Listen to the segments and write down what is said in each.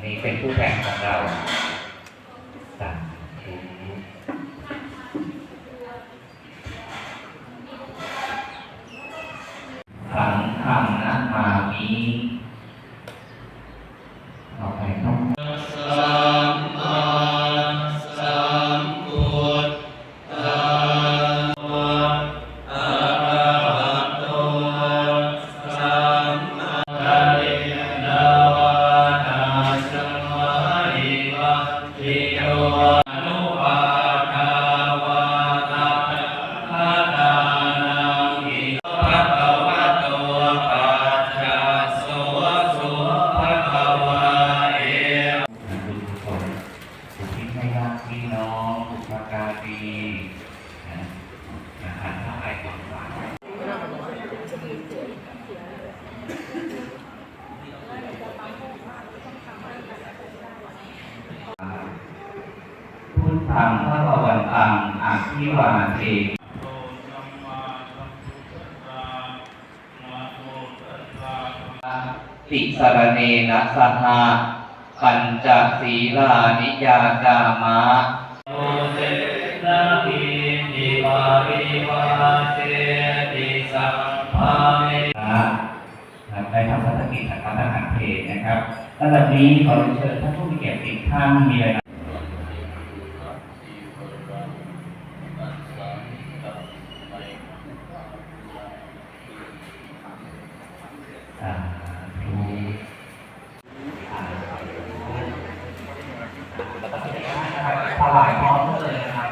นนี้เป็นผู้แทนของเราสาธุขังธรรมนะมามี ให้ญาติพี่น้องบุพการีนะอาหารทั้งหลายของหวานพุทธังพระวันตังอาภิวาเทติสรเนนะสหะ ปัญจศีลานิยาจามะโอเสนะหินิวาริวาเสติสัมภาเมนะครับได้ทำพัฒกิจทางการทหารเพลนะครับระดับนี้ขอเรียนเชิญท่านผู้มีเกียรติอีกท่านมีอะไรอ่าดูอ่า ถวายพร้อมเลยนะครับ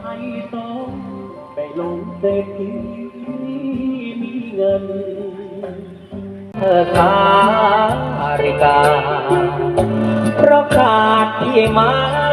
ไทยต้องไปลงเศรษฐีมีเงินเธอสาริกา ขาดที่มา